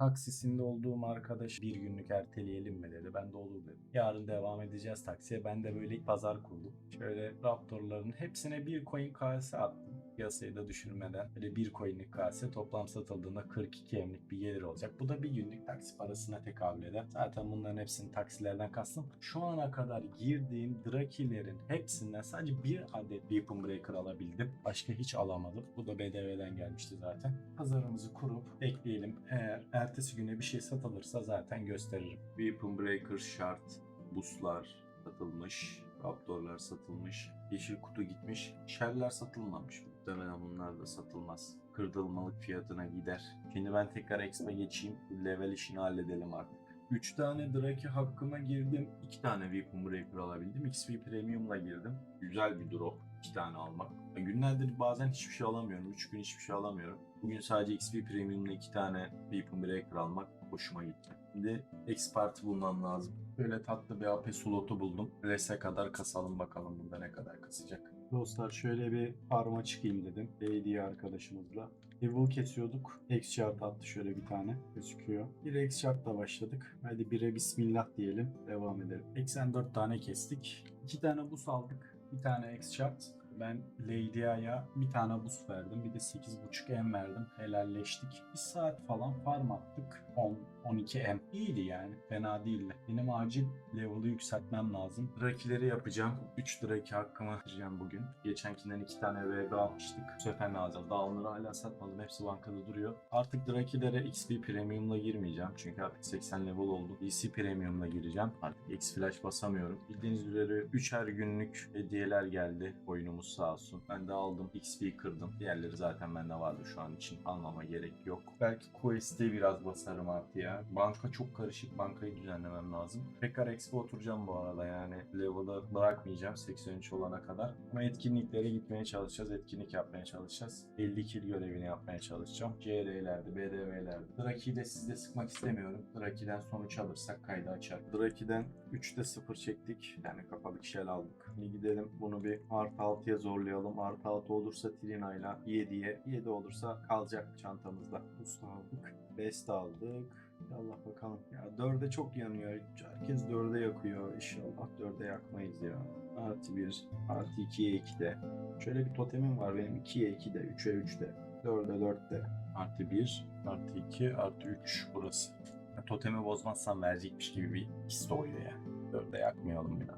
Taksisinde olduğum arkadaş bir günlük erteleyelim mi dedi. Ben de olur dedim. Yarın devam edeceğiz taksiye. Ben de böyle pazar kurdum. Şöyle Raptor'ların hepsine bir coin kase attım. Piyasayı da düşürmeden. Böyle bir coinlik kase toplam satıldığında 42 emlik bir gelir olacak. Bu da bir günlük taksi parasına tekabül eder. Zaten bunların hepsini taksilerden kastım. Şu ana kadar girdiğim Drakilerin hepsinden sadece bir adet Weapon Breaker alabildim. Başka hiç alamadım. Bu da BDV'den gelmişti zaten. Pazarımızı kurup bekleyelim. Eğer ertesi güne bir şey satılırsa zaten gösteririm. Weapon Breaker şart. Buslar satılmış. Raptorlar satılmış. Yeşil kutu gitmiş. Shell'ler satılmamış. Muhtemelen bunlar da satılmaz. Kırdılmalık fiyatına gider. Şimdi ben tekrar Expo geçeyim. Level işini halledelim artık. 3 tane Draki hakkıma girdim. 2 tane Weapon Breaker alabildim. XP Premium'la girdim. Güzel bir drop. 2 tane almak. Günlerdir bazen hiçbir şey alamıyorum. 3 gün hiçbir şey alamıyorum. Bugün sadece XP Premium'la 2 tane Weapon Breaker almak hoşuma gitti. Şimdi X Party bulmam lazım. Böyle tatlı bir AP slotu buldum. Rese kadar kasalım bakalım burada ne kadar kasacak. Dostlar şöyle bir farma çıkayım dedim. Lady arkadaşımızla. Evil kesiyorduk. X chart attı şöyle bir tane. Gözüküyor. Bir X chartla başladık. Hadi bire bismillah diyelim. Devam edelim. 84 tane kestik. 2 tane bus aldık. Bir tane X chart. Ben Lady'a'ya bir tane boost verdim. Bir de 8.5 M verdim. Helalleştik. Bir saat falan farm attık. 10 12 M. İyiydi yani. Fena değildi. Benim acil level'ı yükseltmem lazım. Drakileri yapacağım. 3 Draki hakkımı vereceğim bugün. Geçenkinden 2 tane VB almıştık. Bu sefer. Daha onları hala satmadım. Hepsi bankada duruyor. Artık Drakilere XP Premium'la girmeyeceğim. Çünkü artık 80 level oldu. DC Premium'la gireceğim. Artık X Flash basamıyorum. Bildiğiniz üzere 3'er günlük hediyeler geldi. Oyunumuz sağ olsun. Ben de aldım. XP kırdım. Diğerleri zaten bende vardı şu an için. Almama gerek yok. Belki Quest'e biraz basarım artık ya. Banka çok karışık. Bankayı düzenlemem lazım. Tekrar Expo oturacağım bu arada yani. Level'ı bırakmayacağım 83 olana kadar. Ama etkinliklere gitmeye çalışacağız. Etkinlik yapmaya çalışacağız. 50 kill görevini yapmaya çalışacağım. CR'lerde, BDV'lerde. Draki'yi de sizde sıkmak istemiyorum. Draki'den sonuç alırsak kaydı açar. Draki'den 3'te 0 çektik. Yani kapalı shell aldık. Şimdi gidelim bunu bir artı 6'ya zorlayalım. Artı 6 olursa Trina'yla 7'ye. 7 olursa kalacak çantamızda. Usta aldık. Best aldık. Allah bakalım. Ya 4'e çok yanıyor. Herkes 4'e yakıyor. İnşallah 4'e yakmayız ya. Artı 1, artı 2'ye 2'de. Şöyle bir totemim var benim 2'ye 2'de, 3'e 3'de, 4'e 4'te. Artı 1, artı 2, artı 3 burası. Ya, totemi bozmazsam verecekmiş gibi bir his doğuyor ya. 4'e yakmayalım ya.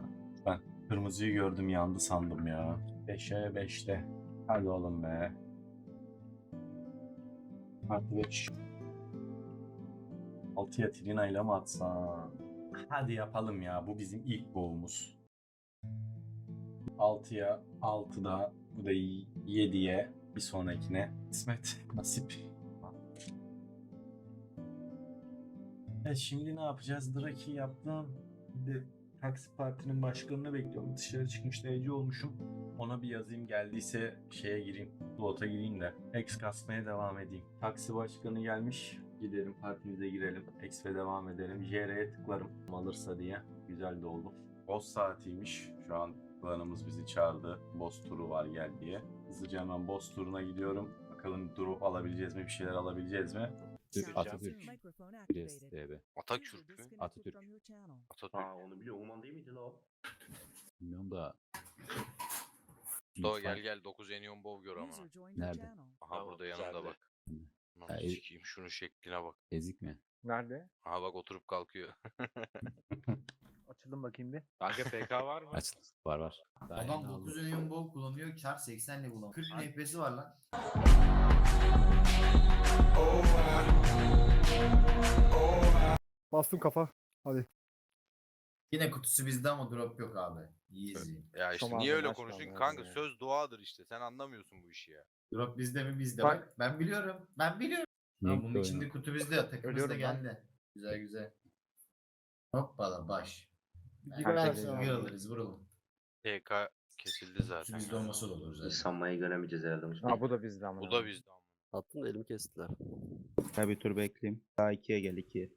Ben kırmızıyı gördüm yandı sandım ya. 5'e 5'te. Hadi oğlum be. Artı 5. 6'ya Trina ile mi atsam? Hadi yapalım ya. Bu bizim ilk golümüz. 6'ya 6'da bu da 7'ye bir sonrakine kısmet nasip. Evet şimdi ne yapacağız? Draki yaptım. Şimdi taksi partinin başkanını bekliyorum. Dışarı çıkmış derece olmuşum. Ona bir yazayım geldiyse şeye gireyim. Slota gireyim de X kasmaya devam edeyim. Taksi başkanı gelmiş. Gidelim partimize girelim. X ve devam edelim. JR'ye tıklarım alırsa diye. Güzel de oldu. Boss saatiymiş. Şu an planımız bizi çağırdı. Boss turu var gel diye. Hızlıca hemen boss turuna gidiyorum. Bakalım drop alabileceğiz mi? Bir şeyler alabileceğiz mi? Türk, Atatürk. Pres DB. Atatürk mü? Atatürk. Atatürk. Aa onu biliyor. Oman değil miydi la o? Bilmiyorum da. Mustafa gel gel 9 Enion Bov gör ama. Nerede? Aha burada yanında güzeldi. bak. Ha, Lan e- sikeyim şunun şekline bak. Ezik mi? Nerede? Aha bak oturup kalkıyor. Açıldım bakayım bir. Kanka PK var mı? Aç. Var var. Daha Adam yeni aldım. 9 milyon bol kullanıyor, kar 80 ile bulamıyor. 40 bin FPS'i var lan. Bastım kafa. Hadi. Yine kutusu bizde ama drop yok abi. Easy. ya işte Tamam niye öyle maç konuştun kanka ya. söz duadır işte sen anlamıyorsun bu işi ya. Drop bizde mi bizde Bak- bak. Ben biliyorum. Ben biliyorum. Lan bunun içinde kutu bizde ya. Takımızda Ölüyorum lan. geldi. Güzel güzel. Hoppala baş. Bir Ben versin de abi. alırız vuralım. PK kesildi zaten. bizde ya. olması da olur zaten. Sanmayı göremeyeceğiz herhalde. Ha bu da bizde ama. Bu da bizde. ama. Attım da elimi kestiler. Ya bir tur bekleyeyim. Daha ikiye gel ikiye.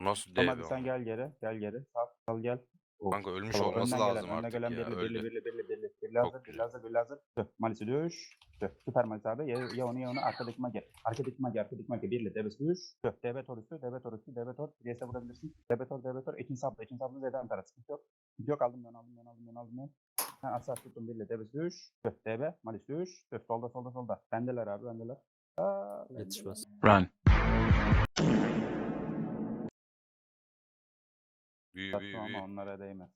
Nasıl Tamam dev hadi sen ama? gel geri. Gel geri. Sağ kal gel. O. Kanka ölmüş Tamam, olması önden lazım gelen, önden artık gelen ya. birli, birli, Öldü. birli, birli, birli. Birli hazır, birli güzel. hazır, birli hazır. Tüh, Malisi düş. Tüh, süper Malis abi. Ya, ya onu ya onu arkadaki mage. Arkadaki mage, arkadaki mage. Birli, debes düş. Tüh, DB tor üstü, DB tor üstü, DB tor. DS'e vurabilirsin. DB tor, DB tor. İkinci sapla, ikinci sapla Z'den taraf. Sıkıntı yok. Sıkıntı yok. Aldım ben, aldım ben, aldım ben, aldım ben. Ben asas tuttum birli, debes düş. Tüh, DB, Malis düş. Tüh, solda, solda, solda. Bendeler abi, bendeler. Aa, bendeler. Yetişmez. Run. Saçma ama onlara değmez.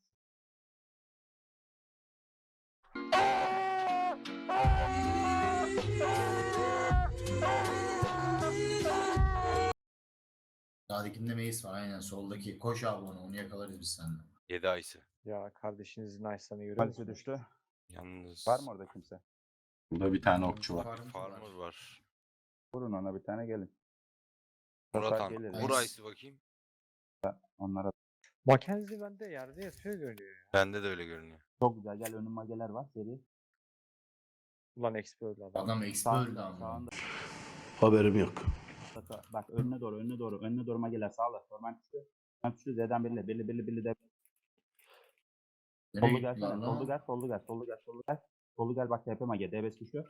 Sağdakinde Mace var aynen soldaki. Koş abi onu onu yakalarız biz seninle. 7 ayısı. Ya kardeşinizin Aysan'ı görüyor musunuz? düştü. Yalnız. Var mı orada kimse? Burada bir tane okçu var. Farm Farmer var. Vurun ona bir tane gelin. Murat Satar Han. gelir. Vur ayısı bakayım. Onlara Mackenzie bende yerde yatıyor görünüyor ya. Bende de öyle görünüyor. çok güzel. Gel önüm mageler var seri. Ulan XP öldü adam. Adam XP öldü Sağında, ama. sağında. Haberim yok. Bak, bak önüne doğru, önüne doğru, önüne doğru mageler sağla. Torment düştü. Torment düştü. Z'den birli, birli, birli, birli de. Nereye Sollu gitti gelsene. lan Sollu o? gel, sollu gel, sollu gel, sollu gel. Sollu gel bak TP mage. DBS düştü.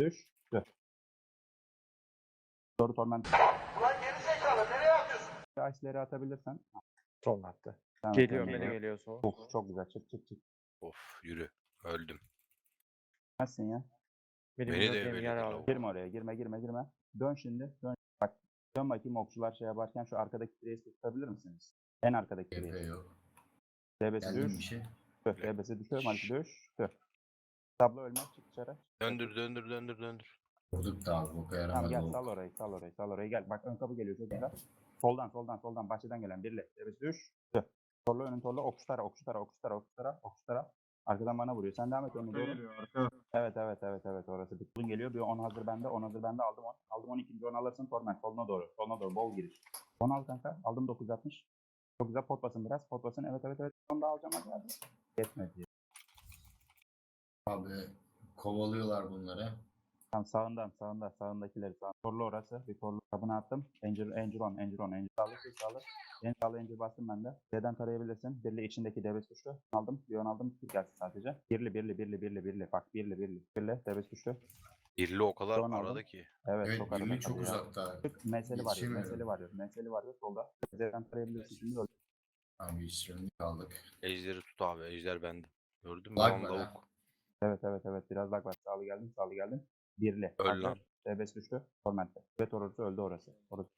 Düş. Düş. Doğru torment. Ulan geri zekalı nereye atıyorsun? Ice'leri atabilirsen. Son attı. Tamam, Geliyor beni geliyor sol. Of çok güzel. Çık çık çık. Of yürü. Öldüm. Nasılsın ya? Benim Beni de ebeledi yer aldı. Girme oraya. Girme girme girme. Dön şimdi. Dön. Bak. Dön bakayım okçular şey yaparken şu arkadaki direği tutabilir misiniz? En arkadaki direği. yok. DB'si Geldim bir düş. şey. Tüh, DB'si düşüyor. Düş. Tüh. Tablo ölmez. Çık dışarı. Döndür döndür döndür döndür. Vurduk da abi boka Tamam yaramadı gel sal orayı. Sal orayı. Sal orayı. Gel. Bak ön kapı geliyor. Çok güzel. Soldan soldan soldan. Bahçeden gelen birle. DB'si düş. Tüh. Torlu önün. Okçu tara. Okçu tara. Okçu tara. Arkadan bana vuruyor. Sen devam et önüne doğru. Evet evet evet evet orası bir kulun geliyor. Bir 10 hazır bende. 10 hazır bende. Aldım 10. Aldım 12. 10 alırsın. Torment soluna doğru. Soluna doğru. Bol giriş. 10 al kanka. Aldım 960. Çok güzel pot basın biraz. Pot basın. Evet evet evet. Onu da alacağım hadi hadi. Yetmedi. Abi kovalıyorlar bunları. Tam sağından sağında sağındakileri sağ. Torlu orası. Bir torlu kabına attım. Angel, Angel on, Angel on, Angel sağlı, sağlı. En sağlı Angel bastım ben de. D'den tarayabilirsin. Birli içindeki debes düştü. Aldım. Bir on aldım. Bir gelsin sadece. Birli, birli, birli, birli, birli. Bak birli, birli. Birli, debes düştü. Birli o kadar Son aldım. arada ki. Evet, Evet çok arada çok kalıyor. uzakta. Tık, Meseli var ya, Yetişemiyorum. meseli var ya, meseli var ya solda. D'den tarayabilirsin şimdi. öyle. Abi işlerini kaldık. Ejderi tut abi. Ejder bende. Gördün mü? Lag Lan var ha. Evet, evet, evet. Biraz lag var. Sağlı geldim, sağlı geldim. Birli. Öl Hazır. lan. Düştü. Torment'te. Ve orası öldü orası. Orası.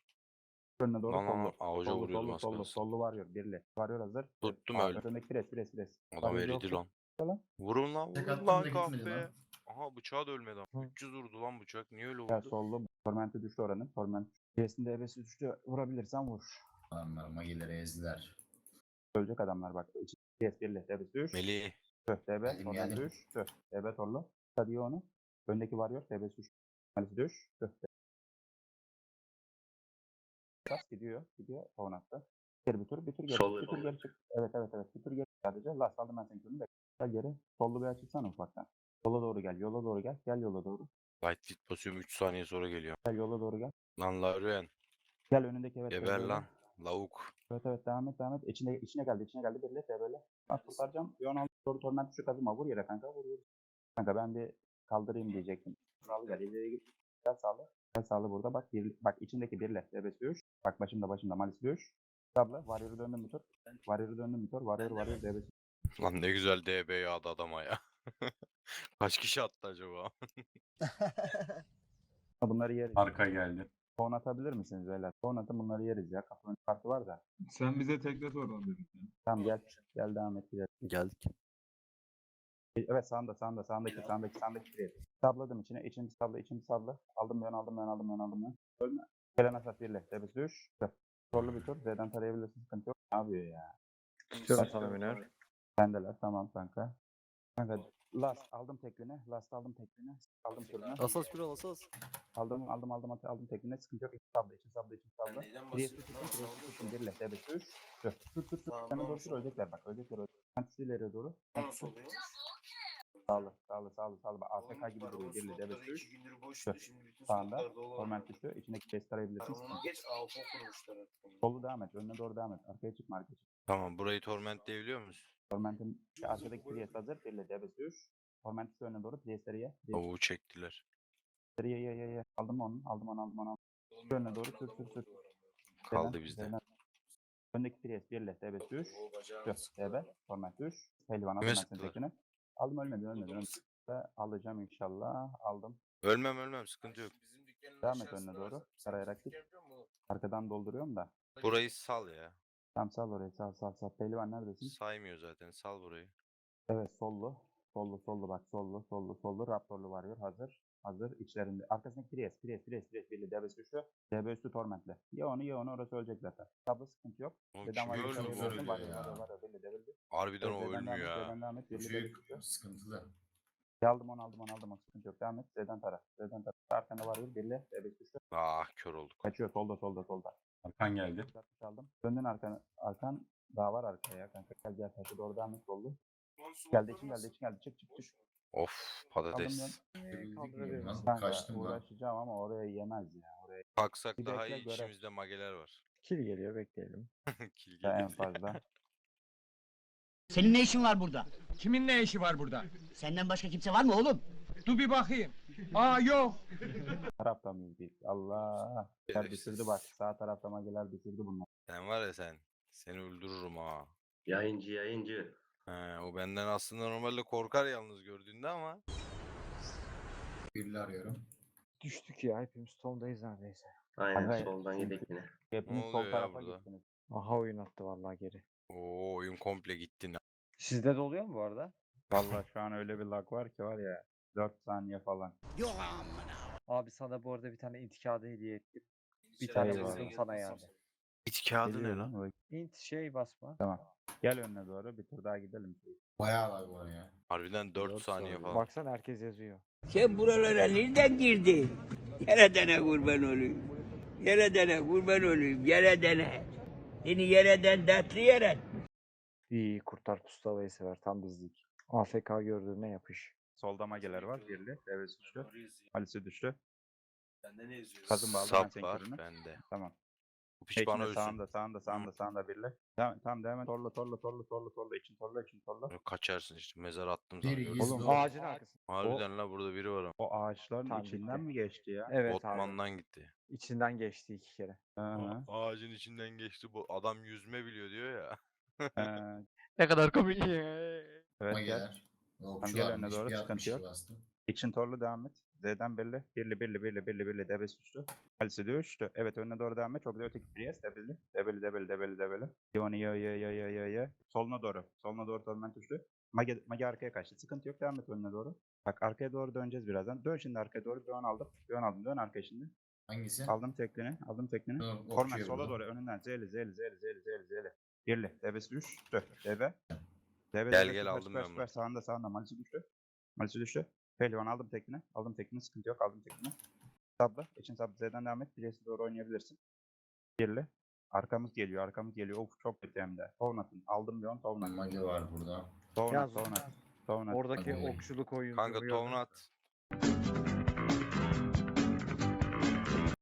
Önüne doğru Lan lan sollu. lan. Avuca Sollu, vuruyordum sollu, az sollu, kalsın. sollu varıyor. Birli. Varıyor hazır. Tuttum öldü. Önündeki pres, pres, pres. Adam Varıyor, eridi lan. Lan. Vurun lan Tek vurun attım lan da gitmedi kahpe. lan. Aha bıçağı da ölmedi. Hı. 300 vurdu lan bıçak. Niye öyle Ya vurdu? sollu. Torment'e düştü oranın. Torment. Birisinde ebesi düştü. Vurabilirsen vur. Adamlar magileri ezdiler. Ölecek adamlar bak. Pres birli. Debes düş. Melih. Tüh. Debe. Geldim, Torment geldim. düş. Tüh. Debe torlu. Stadio onu. Öndeki varıyor. Debes düş. Malisi düş. Tüh. Bas gidiyor. Gidiyor. Tavan attı. Geri bir tur. Bir tur geri. Sol bir tur geri çık. Evet evet evet. Bir tur geri sadece. Last aldım ben seni. Bekle. Gel geri. Sollu bir açılsana ufaktan. Yola doğru gel. Yola doğru gel. Gel yola doğru. Light fit basıyorum 3 saniye sonra geliyor. Gel yola doğru gel. Lan Laruen. Gel önündeki evet. Geber böyle. lan. Lavuk. Evet evet devam et devam et. İçine, içine geldi içine geldi. Birle de böyle. Bak kurtaracağım. Bir 16 doğru torment düşük kazıma. Vur yere kanka vur vur. Kanka ben bir kaldırayım diyecektim. Kral gel ileriye git. Gel sağlı. Gel sağlı burada bak. Bir, bak içindeki birle. Debesi düş. Bak başında başında malis düş. Tabla. Warrior'ı döndüm tur. Warrior'ı döndüm bir tur. Warrior Warrior debesi. Lan ne güzel DB yağdı adama ya. Kaç kişi attı acaba? Bunları yeriz. Arka geldi. Son atabilir misiniz beyler? Son atın bunları yeriz ya. Kapının kartı var da. Sen bize teklet oradan dedin. Tamam gel. Gel devam et. Gel. Geldik. E, Evet sağında sağında sağındaki sağındaki sağındaki bir Sabladım içine. içini sabla içini sabla. Aldım ben aldım ben aldım ben aldım ben. Ölme. Gelen asas birle. Debes düş. Zorlu bir tur. Z'den tarayabilirsin. Sıkıntı yok. Ne yapıyor ya? Tutuyorum sana Münir. Bendeler. Tamam kanka. Kanka last aldım tekline. Last aldım tekline. Aldım turuna. Asas ol asas. Aldım aldım aldım aldım, aldım tekline. Sıkıntı yok. Sabla için sabla için tutun. Priest'i tutun. Birle. Debes düş. Tut tut tut. tut. Sana doğru tut. Ölecekler bak. Ölecekler. ölecekler. Ben tut ileriye doğru. Sağlı, sağlı, sağlı, sağlı. Bak, AFK gibi duruyor. Devlet üç. Şu, Sağında. Torment düştü. İçindeki chest tarayabilirsin. Solu devam et. Önüne doğru devam et. Arkaya çıkma arkaya çıkma. Tamam burayı tormentleyebiliyor musun? Torment'in arkadaki Priest hazır. Birli devlet üç. Torment düştü önüne doğru. Priest'leri ye. Tavuğu çektiler. Ye ye ye ye. Aldım onu. Aldım onu. Aldım onu. aldım. Şu Önüne doğru sür sür sür. Kaldı bizde. Zeyden. Öndeki Priest birle. DB düş. Şu. DB. Torment düş. Pehlivan aldım ben senin sıktılar? tekini. Aldım ölmedi ölmedi. ölmedi. Ve alacağım inşallah. Aldım. Ölmem ölmem sıkıntı yok. Devam et önüne doğru. Sarayarak git. Arkadan dolduruyorum da. Burayı sal ya. Tamam sal orayı sal sal sal. Pehlivan neredesin? Saymıyor zaten sal burayı. Evet sollu. Sollu sollu bak sollu sollu sollu. Raptorlu varıyor hazır. Hazır içlerinde. Arkasındaki Priest Priest Priest Priest birli. DB üstü. DB üstü Torment'le. Ya onu ya onu orası ölecek zaten. Tablo sıkıntı yok. Oğlum kimi yoksa öldü bu? var ya? Harbiden o ölmüyor ya. Birli. sıkıntılı. Aldım onu aldım onu aldım onu sıkıntı yok. Devam et. Z'den tara. Z'den tara. Arkanda var bir birli. DB üstü. Ah kör olduk. Kaçıyor solda solda solda. Arkan geldi. Uzatmış aldım. Döndün arkan, arkan daha var arkaya ya kanka. Gel gel taşı doğru devam et soldu. Geldi için geldi için geldi. Çık çık çık. Of patates. Lan, Kanka Kaçtım ben. uğraşacağım ama oraya yemez ya. Oraya Kalksak Bir daha iyi görev. içimizde mageler var. Kill geliyor bekleyelim. Kill da en geldi. fazla. Senin ne işin var burada? Kimin ne işi var burada? Senden başka kimse var mı oğlum? Dur bir bakayım. Aa yok. Tarafta mıyız biz? Allah. Gel düşürdü bak. Sağ tarafta mageler düşürdü bunlar. Sen var ya sen. Seni öldürürüm ha. Yayıncı yayıncı. He, o benden aslında normalde korkar yalnız gördüğünde ama. Birini arıyorum. Düştük ya hepimiz sondayız neredeyse. Aynen Hayır, soldan yedik yine. Hepiniz oluyor sol ya tarafa burada? gittiniz. Aha oyun attı vallahi geri. Oo oyun komple gitti. Sizde de oluyor mu bu arada? Vallahi şu an öyle bir lag var ki var ya. 4 saniye falan. Yok amına. Abi sana bu arada bir tane int kağıdı hediye ettim. Bir Şey tane var. vurdum sana yani. İç kağıdı ne Geliyor lan? bak. Int şey basma. Tamam. Gel önüne doğru bir tur daha gidelim. Bayağı var bu ya. Harbiden 4 Dört saniye saniye. falan. Baksana herkes yazıyor. Sen buralara nereden girdin? Yere dene kurban olayım. Yere dene kurban olayım. Yere dene. Seni yereden dertli yere. İyi kurtar pustavayı sever tam bizlik. AFK gördüğüne yapış. Solda mageler var. Birli. Devesi düştü. Alice düştü. Kazım bağlı ben Sap senin var kürünü. bende. Tamam. Bu piç bana İçinde ölsün. sağında sağında sağında sağında birli. Tamam tamam devam et. Torla torla torla torla torla için torla için torla. Kaçarsın işte mezar attım sana. gördün gizli mü? o? Ağacın arkasında. Harbiden la burada biri var ama. O ağaçların Tam içinden gitti. mi geçti ya? Evet abi. Botman'dan gitti. İçinden geçti iki kere. Hı hı. Ağacın içinden geçti bu. Adam yüzme biliyor diyor ya. Ee, Ne kadar komik. evet gel. Mageler. Okçu gel var. önüne doğru, Bir sıkıntı 60 yok. İçin torlu devam et. Z'den birli. Birli birli birli birli birli debes düştü. Alice düştü. Evet önüne doğru devam et. Çok güzel öteki Priest. Debeli. Debeli debeli debeli debeli. Yoni ya ya ya ya ya ya. Soluna doğru. Soluna doğru torment düştü. Mage, Mage arkaya kaçtı. Sıkıntı yok. Devam et önüne doğru. Bak arkaya doğru döneceğiz birazdan. Dön şimdi arkaya doğru. Dön aldım. Dön aldım. Dön arkaya şimdi. Hangisi? Aldım teklini. Aldım teklini. Tamam, sola doğru önünden. Z'li z'li z'li z'li z'li z'li. Birli. Debesi düştü. Debe. Debe Gel, gel, aldım ben bunu. Sağında sağında. Malisi düştü. Malisi düştü. Pehlivan aldım tekini. Aldım tekini. Sıkıntı yok. Aldım tekini. Sabla. İçin sabla. Z'den devam et. Bileğisi doğru oynayabilirsin. Birli. Arkamız geliyor. Arkamız geliyor. Of çok kötü hem de. Tovnat'ın. Aldım bir on. Tovnat. Mage var burada. Tovnat. Tovnat. Tovnat. Oradaki okçuluk oyunu. Kanka tovunu at.